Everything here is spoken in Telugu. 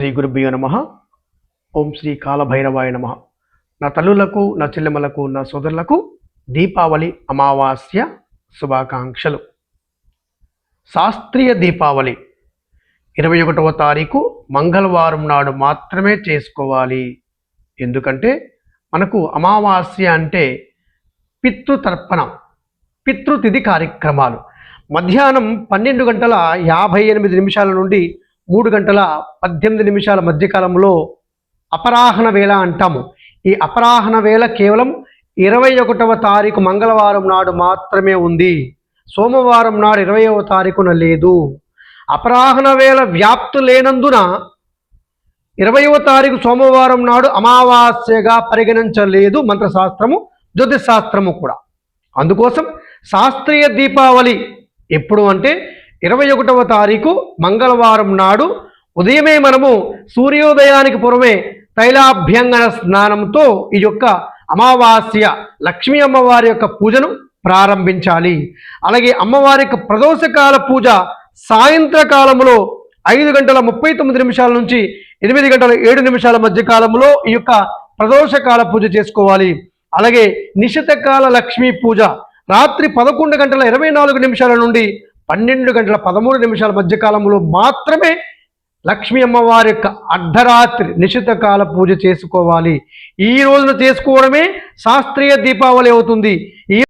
శ్రీ గురుభ్యో నమ. ఓం శ్రీ కాలభైరవాయ నమ. నా తల్లులకు నా చెల్లెమ్మలకు నా సోదరులకు దీపావళి అమావాస్య శుభాకాంక్షలు. శాస్త్రీయ దీపావళి ఇరవై ఒకటవ తారీఖు మంగళవారం నాడు మాత్రమే చేసుకోవాలి. ఎందుకంటే మనకు అమావాస్య అంటే పితృతర్పణం పితృతిథి కార్యక్రమాలు. మధ్యాహ్నం పన్నెండు గంటల యాభై ఎనిమిది నిమిషాల నుండి మూడు గంటల పద్దెనిమిది నిమిషాల మధ్యకాలంలో అపరాహ్న వేళ అంటాము. ఈ అపరాహ్న వేళ కేవలం ఇరవై ఒకటవ తారీఖు మంగళవారం నాడు మాత్రమే ఉంది. సోమవారం నాడు ఇరవైవ తారీఖున లేదు. అపరాహ్న వేళ వ్యాప్తి లేనందున ఇరవైవ తారీఖు సోమవారం నాడు అమావాస్యగా పరిగణించలేదు మంత్రశాస్త్రము జ్యోతిష్ శాస్త్రము కూడా. అందుకోసం శాస్త్రీయ దీపావళి ఎప్పుడు అంటే ఇరవై ఒకటవ తారీఖు మంగళవారం నాడు ఉదయమే మనము సూర్యోదయానికి పూర్వమే తైలాభ్యంగన స్నానంతో ఈ యొక్క అమావాస్య లక్ష్మీ అమ్మవారి యొక్క పూజను ప్రారంభించాలి. అలాగే అమ్మవారి యొక్క ప్రదోషకాల పూజ సాయంత్రకాలంలో ఐదు గంటల ముప్పై తొమ్మిది నిమిషాల నుంచి ఎనిమిది గంటల ఏడు నిమిషాల మధ్య కాలంలో ఈ యొక్క ప్రదోషకాల పూజ చేసుకోవాలి. అలాగే నిశితకాల లక్ష్మీ పూజ రాత్రి పదకొండు గంటల ఇరవై నాలుగు నిమిషాల నుండి పన్నెండు గంటల పదమూడు నిమిషాల మధ్య కాలంలో మాత్రమే లక్ష్మీ అమ్మవారి యొక్క అర్ధరాత్రి నిశితకాల పూజ చేసుకోవాలి. ఈ రోజున చేసుకోవడమే శాస్త్రీయ దీపావళి అవుతుంది. ఈ